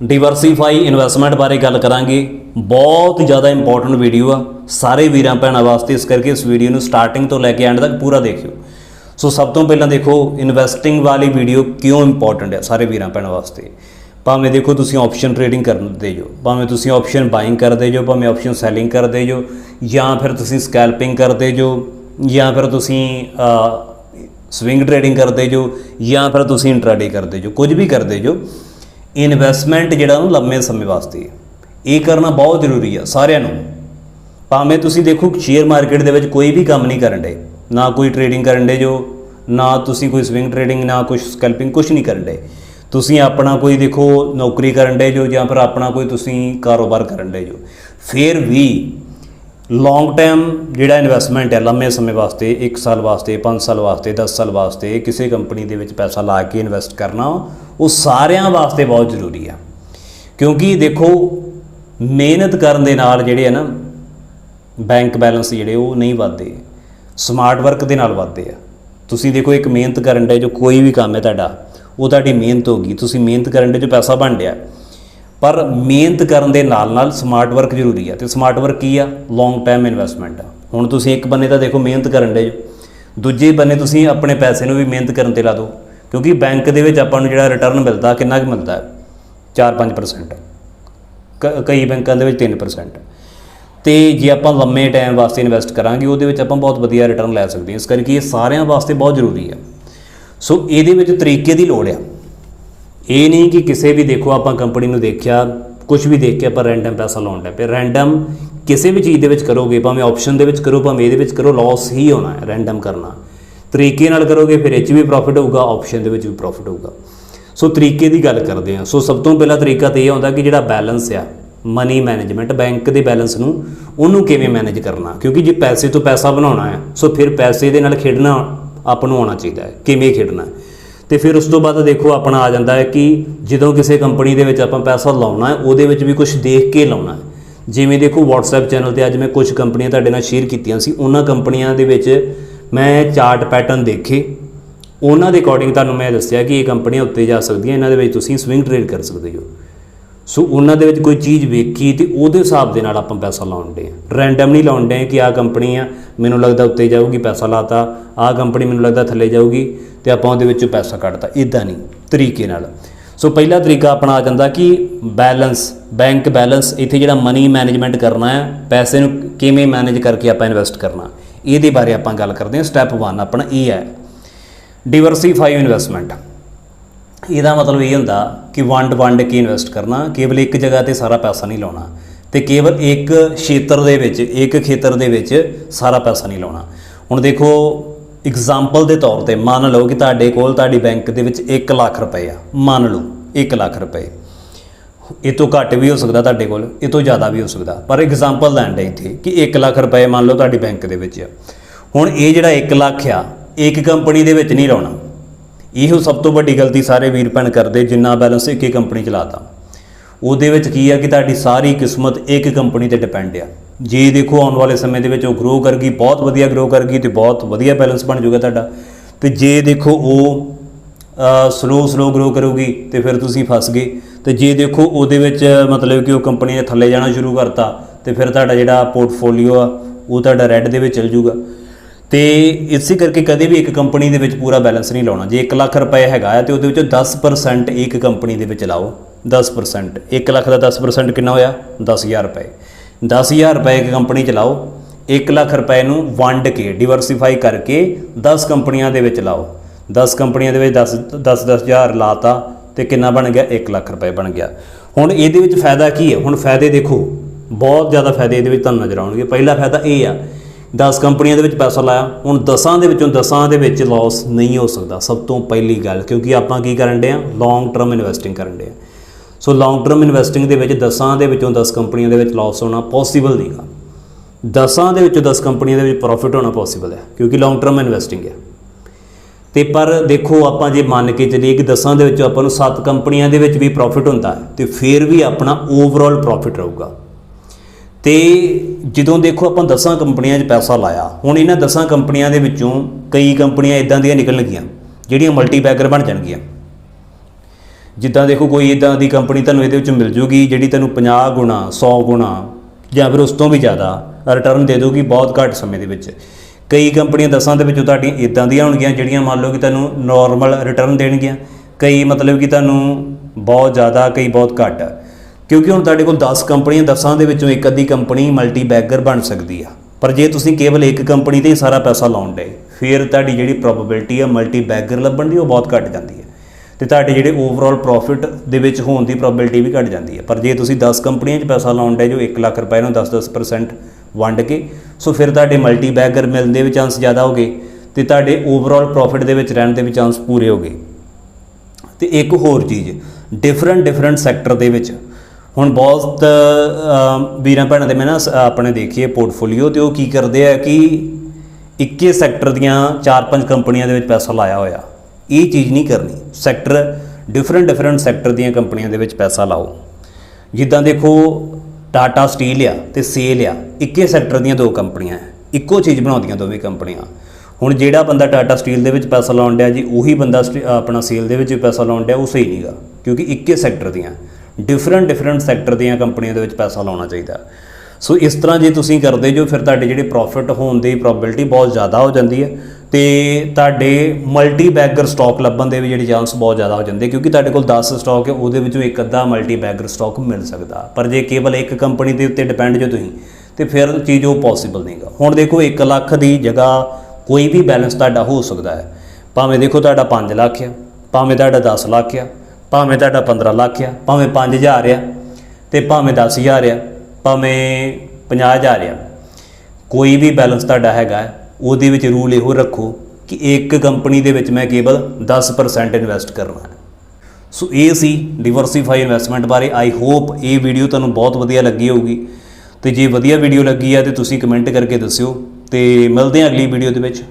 ਡਿਵਰਸੀਫਾਈ investment ਬਾਰੇ ਗੱਲ ਕਰਾਂਗੇ। ਬਹੁਤ ਜ਼ਿਆਦਾ ਇੰਪੋਰਟੈਂਟ ਵੀਡੀਓ ਆ। ਸਾਰੇ ਵੀਰਾਂ ਭੈਣਾਂ ਵਾਸਤੇ ਇਸ ਕਰਕੇ ਇਸ ਵੀਡੀਓ ਨੂੰ ਸਟਾਰਟਿੰਗ ਤੋਂ ਲੈ ਕੇ ਐਂਡ ਤੱਕ ਪੂਰਾ ਦੇਖਿਓ। ਸੋ ਸਭ ਤੋਂ ਪਹਿਲਾਂ ਦੇਖੋ ਇਨਵੈਸਟਿੰਗ ਵਾਲੀ ਵੀਡੀਓ ਕਿਉਂ ਇੰਪੋਰਟੈਂਟ ਹੈ ਸਾਰੇ ਵੀਰਾਂ ਭੈਣਾਂ ਵਾਸਤੇ? ਭਾਵੇਂ ਦੇਖੋ ਤੁਸੀਂ ਆਪਸ਼ਨ ਟ੍ਰੇਡਿੰਗ ਕਰਦੇ ਜੋ, ਭਾਵੇਂ ਤੁਸੀਂ ਆਪਸ਼ਨ ਬਾਇੰਗ ਕਰਦੇ ਜੋ, ਭਾਵੇਂ ਆਪਸ਼ਨ ਸੈਲਿੰਗ ਕਰਦੇ ਜੋ, ਜਾਂ ਫਿਰ ਤੁਸੀਂ ਸਕੈਲਪਿੰਗ ਕਰਦੇ ਜੋ, ਜਾਂ ਫਿਰ ਤੁਸੀਂ ਸਵਿੰਗ ਟ੍ਰੇਡਿੰਗ ਕਰਦੇ ਜੋ, ਜਾਂ ਫਿਰ ਤੁਸੀਂ ਇੰਟਰਾਡੇ ਕਰਦੇ ਜੋ, ਕੁਝ ਵੀ ਕਰਦੇ ਜੋ ਇਨਵੈਸਟਮੈਂਟ ਜਿਹੜਾ ਉਹਨੂੰ ਲੰਮੇ ਸਮੇਂ ਵਾਸਤੇ ਇਹ ਕਰਨਾ ਬਹੁਤ ਜ਼ਰੂਰੀ ਆ ਸਾਰਿਆਂ ਨੂੰ। ਭਾਵੇਂ ਤੁਸੀਂ ਦੇਖੋ ਸ਼ੇਅਰ ਮਾਰਕੀਟ ਦੇ ਵਿੱਚ ਕੋਈ ਵੀ ਕੰਮ ਨਹੀਂ ਕਰਨ ਦੇ ਨਾ ਕੋਈ ਟ੍ਰੇਡਿੰਗ ਕਰਨ ਦੇ ਜੋ, ਨਾ ਤੁਸੀਂ ਕੋਈ ਸਵਿੰਗ ਟ੍ਰੇਡਿੰਗ ਨਾ ਕੁਝ ਸਕੈਲਪਿੰਗ ਕੁਝ ਨਹੀਂ ਕਰਨ ਦੇ ਤੁਸੀਂ ਆਪਣਾ ਕੋਈ ਦੇਖੋ ਨੌਕਰੀ ਕਰਨ ਦੇ ਜੋ ਜਾਂ ਫਿਰ ਆਪਣਾ ਕੋਈ ਤੁਸੀਂ ਕਾਰੋਬਾਰ ਕਰਨ ਦੇ ਜੋ। ਫਿਰ ਵੀ ਲੌਂਗ ਟਰਮ ਜਿਹੜਾ ਇਨਵੈਸਟਮੈਂਟ ਹੈ, ਲੰਮੇ ਸਮੇਂ ਵਾਸਤੇ 1 ਸਾਲ ਵਾਸਤੇ 5 ਸਾਲ ਵਾਸਤੇ 10 ਸਾਲ ਵਾਸਤੇ, ਕਿਸੇ ਕੰਪਨੀ ਦੇ ਵਿੱਚ ਪੈਸਾ ਲਾ ਕੇ ਇਨਵੈਸਟ ਕਰਨਾ, ਉਹ ਸਾਰਿਆਂ ਵਾਸਤੇ ਬਹੁਤ ਜ਼ਰੂਰੀ ਆ। ਕਿਉਂਕਿ ਦੇਖੋ, ਮਿਹਨਤ ਕਰਨ ਦੇ ਨਾਲ ਜਿਹੜੇ ਆ ਨਾ ਬੈਂਕ ਬੈਲੈਂਸ ਜਿਹੜੇ ਉਹ ਨਹੀਂ ਵੱਧਦੇ ਸਮਾਰਟ ਵਰਕ ਦੇ ਨਾਲ ਵੱਧਦੇ ਆ। ਤੁਸੀਂ ਦੇਖੋ, ਇੱਕ ਮਿਹਨਤ ਕਰਨ ਦੇ ਜੋ ਕੋਈ ਵੀ ਕੰਮ ਹੈ ਤੁਹਾਡਾ, ਉਹ ਤੁਹਾਡੀ ਮਿਹਨਤ ਹੋਗੀ ਤੁਸੀਂ ਮਿਹਨਤ ਕਰਨ ਦੇ ਜੋ ਪੈਸਾ ਬਣ ਰਿਹਾ ਪਰ ਮਿਹਨਤ ਕਰਨ ਦੇ ਨਾਲ ਨਾਲ ਸਮਾਰਟ ਵਰਕ ਜ਼ਰੂਰੀ ਆ। ਤੇ ਸਮਾਰਟ ਵਰਕ ਕੀ ਆ? ਲੌਂਗ ਟਾਈਮ ਇਨਵੈਸਟਮੈਂਟ ਆ। ਹੁਣ ਤੁਸੀਂ ਇੱਕ ਬੰਨੇ ਤਾਂ ਦੇਖੋ ਮਿਹਨਤ ਕਰਨ ਦੇ ਜੋ। ਦੂਜੇ ਬੰਨੇ ਤੁਸੀਂ ਆਪਣੇ ਪੈਸੇ ਨੂੰ ਵੀ ਮਿਹਨਤ ਕਰਨ ਤੇ ਲਾ ਦਿਓ ਕਿਉਂਕਿ ਬੈਂਕ ਦੇ ਵਿੱਚ ਆਪਾਂ ਨੂੰ ਜਿਹੜਾ ਰਿਟਰਨ ਮਿਲਦਾ, ਕਿੰਨਾ ਕੁ ਮਿਲਦਾ? ਹੈ 4-5% ਕ- ਕਈ ਬੈਂਕਾਂ ਦੇ ਵਿੱਚ 3% ਤੇ ਜੇ ਆਪਾਂ ਲੰਮੇ ਟਾਈਮ ਵਾਸਤੇ ਇਨਵੈਸਟ ਕਰਾਂਗੇ, ਉਹਦੇ ਵਿੱਚ ਆਪਾਂ ਬਹੁਤ ਵਧੀਆ ਰਿਟਰਨ ਲੈ ਸਕਦੇ ਹਾਂ। ਇਸ ਕਰਕੇ ਇਹ ਸਾਰਿਆਂ ਵਾਸਤੇ ਬਹੁਤ ਜ਼ਰੂਰੀ ਹੈ ਸੋ ਇਹਦੇ ਵਿੱਚ ਤਰੀਕੇ ਦੀ ਲੋੜ ਆ। ਇਹ ਨਹੀਂ ਕਿ ਕਿਸੇ ਵੀ ਦੇਖੋ ਆਪਾਂ ਕੰਪਨੀ ਨੂੰ ਦੇਖਿਆ ਕੁਝ ਵੀ ਦੇਖ ਕੇ ਆਪਾਂ ਰੈਂਡਮ ਪੈਸਾ ਲਾਉਣ ਲੱਗ ਪਏ। ਰੈਂਡਮ ਕਿਸੇ ਵੀ ਚੀਜ਼ ਦੇ ਵਿੱਚ ਕਰੋਗੇ, ਭਾਵੇਂ ਆਪਸ਼ਨ ਦੇ ਵਿੱਚ ਕਰੋ, ਭਾਵੇਂ ਇਹਦੇ ਵਿੱਚ ਕਰੋ ਲਾਸ ਹੀ ਹੋਣਾ ਹੈ ਰੈਂਡਮ ਕਰਨਾ। ਤਰੀਕੇ ਨਾਲ ਕਰੋਗੇ, ਫਿਰ ਇਹ 'ਚ ਵੀ ਪ੍ਰੋਫਿਟ ਹੋਊਗਾ ਆਪਸ਼ਨ ਦੇ ਵਿੱਚ ਵੀ ਪ੍ਰੋਫਿਟ ਹੋਊਗਾ। ਸੋ ਤਰੀਕੇ ਦੀ ਗੱਲ ਕਰਦੇ ਹਾਂ। ਸੋ ਸਭ ਤੋਂ ਪਹਿਲਾ ਤਰੀਕਾ ਤਾਂ ਇਹ ਆਉਂਦਾ ਕਿ ਜਿਹੜਾ ਬੈਲੈਂਸ ਆ ਮਨੀ ਮੈਨੇਜਮੈਂਟ ਬੈਂਕ ਦੇ ਬੈਲੈਂਸ ਨੂੰ, ਉਹਨੂੰ ਕਿਵੇਂ ਮੈਨੇਜ ਕਰਨਾ? ਕਿਉਂਕਿ ਜੇ ਪੈਸੇ ਤੋਂ ਪੈਸਾ ਬਣਾਉਣਾ ਹੈ, ਸੋ ਫਿਰ ਪੈਸੇ ਦੇ ਨਾਲ ਖੇਡਣਾ ਆਪ ਨੂੰ ਆਉਣਾ ਚਾਹੀਦਾ ਹੈ। ਕਿਵੇਂ ਖੇਡਣਾ ਤੇ ਫਿਰ ਉਸ ਤੋਂ ਬਾਅਦ ਦੇਖੋ ਆਪਣਾ ਆ ਜਾਂਦਾ ਹੈ ਕਿ ਜਦੋਂ ਕਿਸੇ ਕੰਪਨੀ ਦੇ ਵਿੱਚ ਆਪਾਂ ਪੈਸਾ ਲਾਉਣਾ ਹੈ, ਉਹਦੇ ਵਿੱਚ ਵੀ ਕੁਝ ਦੇਖ ਕੇ ਲਾਉਣਾ ਹੈ। ਜਿਵੇਂ ਦੇਖੋ WhatsApp ਚੈਨਲ ਤੇ ਅੱਜ ਮੈਂ ਕੁਝ ਕੰਪਨੀਆਂ ਤੁਹਾਡੇ ਨਾਲ ਸ਼ੇਅਰ ਕੀਤੀਆਂ ਸੀ, ਉਹਨਾਂ ਕੰਪਨੀਆਂ ਦੇ ਵਿੱਚ ਮੈਂ ਚਾਰਟ ਪੈਟਰਨ ਦੇਖੇ। ਉਹਨਾਂ ਦੇ ਅਕੋਰਡਿੰਗ ਤੁਹਾਨੂੰ ਮੈਂ ਦੱਸਿਆ ਕਿ ਇਹ ਕੰਪਨੀਆਂ ਉੱਤੇ ਜਾ ਸਕਦੀਆਂ, ਇਹਨਾਂ ਦੇ ਵਿੱਚ ਤੁਸੀਂ ਸਵਿੰਗ ਟ੍ਰੇਡ ਕਰ ਸਕਦੇ ਹੋ। ਸੋ ਉਹਨਾਂ ਦੇ ਵਿੱਚ ਕੋਈ ਚੀਜ਼ ਵੇਖੀ ਤੇ ਉਹਦੇ ਹਿਸਾਬ ਦੇ ਨਾਲ ਆਪਾਂ ਪੈਸਾ ਲਾਉਣ ਦੇ ਰੈਂਡਮ ਨਹੀਂ ਲਾਉਣ ਦੇ ਕਿ ਆਹ ਕੰਪਨੀ ਆ, ਮੈਨੂੰ ਲੱਗਦਾ ਉੱਤੇ ਜਾਊਗੀ, ਪੈਸਾ ਲਾਤਾ। ਆਹ ਕੰਪਨੀ ਮੈਨੂੰ ਲੱਗਦਾ ਥੱਲੇ ਜਾਊਗੀ। ਤੇ ਆਪਾਂ ਉਹਦੇ ਵਿੱਚੋਂ ਪੈਸਾ ਕੱਢਤਾ ਇਦਾਂ ਨਹੀਂ, ਤਰੀਕੇ ਨਾਲ। ਸੋ ਪਹਿਲਾ ਤਰੀਕਾ ਆਪਣਾ ਆ ਜਾਂਦਾ ਕਿ ਬੈਲੈਂਸ, ਬੈਂਕ ਬੈਲੈਂਸ, ਇੱਥੇ ਜਿਹੜਾ ਮਨੀ ਮੈਨੇਜਮੈਂਟ ਕਰਨਾ ਹੈ, ਪੈਸੇ ਨੂੰ ਕਿਵੇਂ ਮੈਨੇਜ ਕਰਕੇ ਆਪਾਂ ਇਨਵੈਸਟ ਕਰਨਾ। ਇਹਦੇ ਬਾਰੇ ਆਪਾਂ ਗੱਲ ਕਰਦੇ ਹਾਂ ਸਟੈਪ 1 ਆਪਣਾ ਇਹ ਹੈ ਡਿਵਰਸਿਫਾਈ ਇਨਵੈਸਟਮੈਂਟ ਇਹਦਾ ਮਤਲਬ ਇਹ ਹੁੰਦਾ ਕਿ ਵੰਡ ਵੰਡ ਕੇ ਇਨਵੈਸਟ ਕਰਨਾ, ਕੇਵਲ ਇੱਕ ਜਗ੍ਹਾ ਤੇ ਸਾਰਾ ਪੈਸਾ ਨਹੀਂ ਲਾਉਣਾ, ਤੇ ਕੇਵਲ ਇੱਕ ਖੇਤਰ ਦੇ ਵਿੱਚ, ਇੱਕ ਖੇਤਰ ਦੇ ਵਿੱਚ ਸਾਰਾ ਪੈਸਾ ਨਹੀਂ ਲਾਉਣਾ। ਹੁਣ ਦੇਖੋ ਐਗਜ਼ਾਮਪਲ ਦੇ ਤੌਰ ਤੇ ਮੰਨ ਲਓ ਕਿ ਤੁਹਾਡੇ ਕੋਲ ਤੁਹਾਡੀ ਬੈਂਕ ਦੇ ਵਿੱਚ 1 ਲੱਖ ਰੁਪਏ ਆ। ਮੰਨ ਲਓ 1 ਲੱਖ ਰੁਪਏ। ਇਹ ਤੋਂ ਘੱਟ ਵੀ ਹੋ ਸਕਦਾ ਤੁਹਾਡੇ ਕੋਲ, ਇਹ ਤੋਂ ਜ਼ਿਆਦਾ ਵੀ ਹੋ ਸਕਦਾ। ਪਰ ਐਗਜ਼ਾਮਪਲ ਲੈਣ ਦੇ ਇੱਥੇ ਕਿ 1 ਲੱਖ ਰੁਪਏ ਮੰਨ ਲਓ ਤੁਹਾਡੀ ਬੈਂਕ ਦੇ ਵਿੱਚ ਆ। ਹੁਣ ਇਹ ਜਿਹੜਾ 1 ਲੱਖ ਆ, ਇੱਕ ਕੰਪਨੀ ਦੇ ਵਿੱਚ ਨਹੀਂ ਰਹਿਣਾ ਇਹੋ ਸਭ ਤੋਂ ਵੱਡੀ ਗਲਤੀ ਸਾਰੇ ਵੀਰ ਭੈਣ ਕਰਦੇ ਜਿੰਨਾ ਬੈਲੈਂਸ ਇੱਕ ਹੀ ਕੰਪਨੀ ਚਲਾਤਾ ਉਹਦੇ ਵਿੱਚ ਕੀ ਆ ਕਿ ਤੁਹਾਡੀ ਸਾਰੀ ਕਿਸਮਤ ਇੱਕ ਕੰਪਨੀ ਤੇ ਡਿਪੈਂਡ ਆ। ਜੇ ਦੇਖੋ ਆਉਣ ਵਾਲੇ ਸਮੇਂ ਦੇ ਵਿੱਚ ਉਹ ਗਰੋ ਕਰਗੀ, ਬਹੁਤ ਵਧੀਆ ਗਰੋ ਕਰਗੀ ਤੇ ਬਹੁਤ ਵਧੀਆ ਬੈਲੈਂਸ ਬਣ ਜਾਊਗਾ ਤੁਹਾਡਾ। ਤੇ ਜੇ ਦੇਖੋ ਉਹ ਸਲੋ ਸਲੋ ਗਰੋ ਕਰੂਗੀ ਤੇ ਫਿਰ ਤੁਸੀਂ ਫਸ ਗਏ। ਤੇ ਜੇ ਦੇਖੋ ਉਹਦੇ ਵਿੱਚ ਮਤਲਬ ਕਿ ਉਹ ਕੰਪਨੀ ਨੇ ਥੱਲੇ ਜਾਣਾ ਸ਼ੁਰੂ ਕਰਤਾ, ਤੇ ਫਿਰ ਤੁਹਾਡਾ ਜਿਹੜਾ ਪੋਰਟਫੋਲੀਓ ਆ, ਉਹ ਤੁਹਾਡਾ ਰੈੱਡ ਦੇ ਵਿੱਚ ਚਲ ਜਾਊਗਾ। ਤੇ ਇਸੇ ਕਰਕੇ ਕਦੇ ਵੀ ਇੱਕ ਕੰਪਨੀ ਦੇ ਵਿੱਚ ਪੂਰਾ ਬੈਲੈਂਸ ਨਹੀਂ ਲਾਉਣਾ। ਜੇ 1 ਲੱਖ ਰੁਪਏ ਹੈਗਾ ਆ ਤੇ ਉਹਦੇ ਵਿੱਚੋਂ 10% ਇੱਕ ਕੰਪਨੀ ਦੇ ਵਿੱਚ ਲਾਓ। 10% 1 ਲੱਖ ਦਾ 10% ਕਿੰਨਾ ਹੋਇਆ? 10000 ਰੁਪਏ। 10000 ਰੁਪਏ ਇੱਕ ਕੰਪਨੀ ਚ ਲਾਓ 1 ਲੱਖ ਰੁਪਏ ਨੂੰ ਵੰਡ ਕੇ ਡਿਵਰਸੀਫਾਈ ਕਰਕੇ 10 ਕੰਪਨੀਆਂ ਦੇ ਵਿੱਚ ਲਾਓ। 10 ਕੰਪਨੀਆਂ ਦੇ ਵਿੱਚ 10 10 10000 ਲਾਤਾ ਤੇ ਕਿੰਨਾ ਬਣ ਗਿਆ? 1 ਲੱਖ ਰੁਪਏ ਬਣ ਗਿਆ। ਹੁਣ ਇਹਦੇ ਵਿੱਚ ਫਾਇਦਾ ਕੀ ਹੈ? ਹੁਣ ਫਾਇਦੇ ਦੇਖੋ, ਬਹੁਤ ਜ਼ਿਆਦਾ ਫਾਇਦੇ ਇਹਦੇ ਵਿੱਚ ਤੁਹਾਨੂੰ ਨਜ਼ਰ ਆਉਣਗੇ। ਪਹਿਲਾ ਫਾਇਦਾ ਇਹ ਆ 10 ਕੰਪਨੀਆਂ ਦੇ ਵਿੱਚ ਪੈਸਾ ਲਾਇਆ, ਹੁਣ 10 ਦੇ ਵਿੱਚੋਂ 10 ਦੇ ਵਿੱਚ ਲਾਸ ਨਹੀਂ ਹੋ ਸਕਦਾ। ਸਭ ਤੋਂ ਪਹਿਲੀ ਗੱਲ, ਕਿਉਂਕਿ ਆਪਾਂ ਕੀ ਕਰਨ ਦੇ ਆ ਲੌਂਗ ਟਰਮ ਇਨਵੈਸਟਿੰਗ ਕਰਨ ਦੇ ਆ ਸੋ ਲੌਂਗ ਟਰਮ ਇਨਵੈਸਟਿੰਗ ਦੇ ਵਿੱਚ 10 ਦੇ ਵਿੱਚੋਂ 10 ਕੰਪਨੀਆਂ ਦੇ ਵਿੱਚ ਲਾਸ ਹੋਣਾ ਪੋਸੀਬਲ ਨਹੀਂਗਾ 10 ਦੇ ਵਿੱਚੋਂ 10 ਕੰਪਨੀਆਂ ਦੇ ਵਿੱਚ ਪ੍ਰੋਫਿਟ ਹੋਣਾ ਪੋਸੀਬਲ ਹੈ, ਕਿਉਂਕਿ ਲੌਂਗ ਟਰਮ ਇਨਵੈਸਟਿੰਗ ਹੈ। ਤੇ ਪਰ ਦੇਖੋ, ਆਪਾਂ ਜੇ ਮੰਨ ਕੇ ਚੱਲੀਏ ਕਿ 10 ਦੇ ਵਿੱਚੋਂ ਆਪਾਂ ਨੂੰ 7 ਕੰਪਨੀਆਂ ਦੇ ਵਿੱਚ ਵੀ ਪ੍ਰੋਫਿਟ ਹੁੰਦਾ ਹੈ, ਤੇ ਫਿਰ ਵੀ ਆਪਣਾ ਓਵਰਆਲ ਪ੍ਰੋਫਿਟ ਰਹੂਗਾ। ਤੇ ਜਦੋਂ ਦੇਖੋ, ਆਪਾਂ 10 ਕੰਪਨੀਆਂ 'ਚ ਪੈਸਾ ਲਾਇਆ, ਹੁਣ ਇਹਨਾਂ 10 ਕੰਪਨੀਆਂ ਦੇ ਵਿੱਚੋਂ ਕਈ ਕੰਪਨੀਆਂ ਇਦਾਂ ਦੀਆਂ ਨਿਕਲਣਗੀਆਂ, ਜਿਹੜੀਆਂ ਮਲਟੀਬੈਗਰ ਬਣ ਜਾਣਗੀਆਂ। ਜਿੱਦਾਂ ਦੇਖੋ ਕੋਈ ਇਦਾਂ ਦੀ ਕੰਪਨੀ ਤੁਹਾਨੂੰ ਇਹਦੇ ਵਿੱਚ ਮਿਲ ਜੂਗੀ ਜਿਹੜੀ ਤੁਹਾਨੂੰ 50 ਗੁਣਾ 100 ਗੁਣਾ ਜਾਂ ਫਿਰ ਉਸ ਤੋਂ ਵੀ ਜ਼ਿਆਦਾ ਰਿਟਰਨ ਦੇ ਦੂਗੀ ਬਹੁਤ ਘੱਟ ਸਮੇਂ ਦੇ ਵਿੱਚ। ਕਈ ਕੰਪਨੀਆਂ ਦਸਾਂ ਦੇ ਵਿੱਚੋਂ ਤੁਹਾਡੀਆਂ ਇਦਾਂ ਦੀਆਂ ਹੋਣਗੀਆਂ ਜਿਹੜੀਆਂ ਮੰਨ ਲਓ ਕਿ ਤੁਹਾਨੂੰ ਨਾਰਮਲ ਰਿਟਰਨ ਦੇਣਗੀਆਂ। ਕਈ ਮਤਲਬ ਕਿ ਤੁਹਾਨੂੰ ਬਹੁਤ ਜ਼ਿਆਦਾ, ਕਈ ਬਹੁਤ ਘੱਟ। ਕਿਉਂਕਿ ਹੁਣ ਤੁਹਾਡੇ ਕੋਲ 10 ਕੰਪਨੀਆਂ ਦਸਾਂ ਦੇ ਵਿੱਚੋਂ ਇੱਕ ਅੱਧੀ ਕੰਪਨੀ ਮਲਟੀ ਬੈਗਰ ਬਣ ਸਕਦੀ ਆ। ਪਰ ਜੇ ਤੁਸੀਂ ਕੇਵਲ ਇੱਕ ਕੰਪਨੀ ਤੇ ਹੀ ਸਾਰਾ ਪੈਸਾ ਲਾਉਣ ਦੇ ਫਿਰ ਤੁਹਾਡੀ ਜਿਹੜੀ ਪ੍ਰੋਬੇਬਿਲਟੀ ਆ ਮਲਟੀ ਬੈਗਰ ਲੱਭਣ ਦੀ ਉਹ ਬਹੁਤ ਘੱਟ ਜਾਂਦੀ ਹੈ ਤੇ ਤੁਹਾਡੇ ਜਿਹੜੇ ਓਵਰਆਲ ਪ੍ਰੋਫਿਟ ਦੇ ਵਿੱਚ ਹੋਣ ਦੀ ਪ੍ਰੋਬੇਬਿਲਟੀ ਵੀ ਘਟ ਜਾਂਦੀ ਹੈ। ਪਰ ਜੇ ਤੁਸੀਂ 10 ਕੰਪਨੀਆਂ 'ਚ ਪੈਸਾ ਲਾਉਣ ਦੇ ਜੋ 1 ਲੱਖ ਰੁਪਏ ਨੂੰ 10-10% ਵੰਡ ਕੇ, ਸੋ ਫਿਰ ਤੁਹਾਡੇ ਮਲਟੀ ਬੈਗਰ ਮਿਲਣ ਦੇ ਵੀ ਚਾਂਸ ਜ਼ਿਆਦਾ ਹੋਗੇ ਤੇ ਤੁਹਾਡੇ ਓਵਰਆਲ ਪ੍ਰੋਫਿਟ ਦੇ ਵਿੱਚ ਰਹਿਣ ਦੇ ਵੀ ਚਾਂਸ ਪੂਰੇ ਹੋਗੇ। ਤੇ ਇੱਕ ਹੋਰ ਚੀਜ਼ ਡਿਫਰੈਂਟ ਡਿਫਰੈਂਟ ਸੈਕਟਰ ਦੇ ਵਿੱਚ। ਹੁਣ ਬਹੁਤ ਵੀਰਾਂ ਭੈਣਾਂ ਦੇ ਮੈਂ ਨਾ ਸ- ਆਪਣੇ ਦੇਖੀਏ ਪੋਰਟਫੋਲੀਓ ਤੇ ਉਹ ਕੀ ਕਰਦੇ ਆ ਕਿ ਇੱਕੇ ਸੈਕਟਰ ਦੀਆਂ 4-5 ਕੰਪਨੀਆਂ ਦੇ ਵਿੱਚ ਪੈਸਾ ਲਾਇਆ ਹੋਇਆ। ਇਹ ਚੀਜ਼ ਨਹੀਂ ਕਰਨੀ। ਸੈਕਟਰ ਡਿਫਰੈਂਟ ਡਿਫਰੈਂਟ ਸੈਕਟਰ ਦੀਆਂ ਕੰਪਨੀਆਂ ਦੇ ਵਿੱਚ ਪੈਸਾ ਲਾਓ। ਜਿੱਦਾਂ ਦੇਖੋ ਟਾਟਾ ਸਟੀਲ ਆ ਤੇ ਸੇਲ ਆ, ਇੱਕੇ ਸੈਕਟਰ ਦੀਆਂ ਦੋ ਕੰਪਨੀਆਂ ਹੈ। ਇੱਕੋ ਚੀਜ਼ ਬਣਾਉਂਦੀਆਂ ਦੋਵੇਂ ਕੰਪਨੀਆਂ। ਹੁਣ ਜਿਹੜਾ ਬੰਦਾ ਟਾਟਾ ਸਟੀਲ ਦੇ ਵਿੱਚ ਪੈਸਾ ਲਾਉਣ ਡਿਆ ਜੀ, ਉਹੀ ਬੰਦਾ ਸਟੀ- ਆਪਣਾ ਸੇਲ ਦੇ ਵਿੱਚ ਵੀ ਪੈਸਾ ਲਾਉਣ ਡਿਆ, ਉਹ ਸਹੀ ਨਹੀਂਗਾ ਕਿਉਂਕਿ ਇੱਕੇ ਸੈਕਟਰ ਦੀਆਂ। ਡਿਫਰੈਂਟ ਡਿਫਰੈਂਟ ਸੈਕਟਰ ਦੀਆਂ ਕੰਪਨੀਆਂ ਦੇ ਵਿੱਚ ਪੈਸਾ ਲਾਉਣਾ ਚਾਹੀਦਾ। ਸੋ ਇਸ ਤਰ੍ਹਾਂ ਜੇ ਤੁਸੀਂ ਕਰਦੇ ਜੋ, ਫਿਰ ਤੁਹਾਡੇ ਜਿਹੜੇ ਪ੍ਰੋਫਿਟ ਹੋਣ ਦੀ ਪ੍ਰੋਬੇਬਿਲਟੀ ਬਹੁਤ ਜ਼ਿਆਦਾ ਹੋ ਜਾਂਦੀ ਹੈ। ਤੇ ਤੁਹਾਡੇ ਮਲਟੀ ਬੈਗਰ ਸਟਾਕ ਲੱਭਣ ਦੇ ਵੀ ਜਿਹੜੀ ਚਾਂਸ ਬਹੁਤ ਜ਼ਿਆਦਾ ਹੋ ਜਾਂਦੇ, ਕਿਉਂਕਿ ਤੁਹਾਡੇ ਕੋਲ 10 ਸਟਾਕ ਹੈ, ਉਹਦੇ ਵਿੱਚੋਂ ਇੱਕ ਅੱਧਾ ਮਲਟੀ ਬੈਗਰ ਸਟਾਕ ਮਿਲ ਸਕਦਾ। ਪਰ ਜੇ ਕੇਵਲ ਇੱਕ ਕੰਪਨੀ ਦੇ ਉੱਤੇ ਡਿਪੈਂਡ ਜੋ ਤੁਸੀਂ, ਤੇ ਫਿਰ ਚੀਜ਼ ਉਹ ਪੋਸੀਬਲ ਨਹੀਂਗਾ ਹੁਣ ਦੇਖੋ 1 ਲੱਖ ਦੀ ਜਗ੍ਹਾ ਕੋਈ ਵੀ ਬੈਲੈਂਸ ਤੁਹਾਡਾ ਹੋ ਸਕਦਾ ਹੈ। ਭਾਵੇਂ ਦੇਖੋ ਤੁਹਾਡਾ 5 ਲੱਖ ਆ, ਭਾਵੇਂ ਤੁਹਾਡਾ 10 ਲੱਖ ਆ, ਭਾਵੇਂ ਤੁਹਾਡਾ 15 ਲੱਖ ਆ, ਭਾਵੇਂ 5000 ਆ, ਤੇ ਭਾਵੇਂ 10000 ਆ, ਭਾਵੇਂ 50000 ਆ। ਕੋਈ ਵੀ ਬੈਲੈਂਸ ਤੁਹਾਡਾ ਹੈਗਾ ਉਹਦੇ ਵਿੱਚ ਰੂਲ ਇਹੋ ਰੱਖੋ ਕਿ ਇੱਕ ਕੰਪਨੀ ਦੇ ਵਿੱਚ ਮੈਂ ਕੇਵਲ 10% ਇਨਵੈਸਟ ਕਰਨਾ ਹੈ। ਸੋ ਇਹ ਸੀ ਡਿਵਰਸੀਫਾਈ ਇਨਵੈਸਟਮੈਂਟ ਬਾਰੇ। ਆਈ ਹੋਪ ਇਹ ਵੀਡੀਓ ਤੁਹਾਨੂੰ ਬਹੁਤ ਵਧੀਆ ਲੱਗੀ ਹੋਊਗੀ। ਤੇ ਜੇ ਵਧੀਆ ਵੀਡੀਓ ਲੱਗੀ ਆ ਤੇ ਤੁਸੀਂ ਕਮੈਂਟ ਕਰਕੇ ਦੱਸਿਓ। ਤੇ ਮਿਲਦੇ ਹਾਂ ਅਗਲੀ ਵੀਡੀਓ ਦੇ ਵਿੱਚ।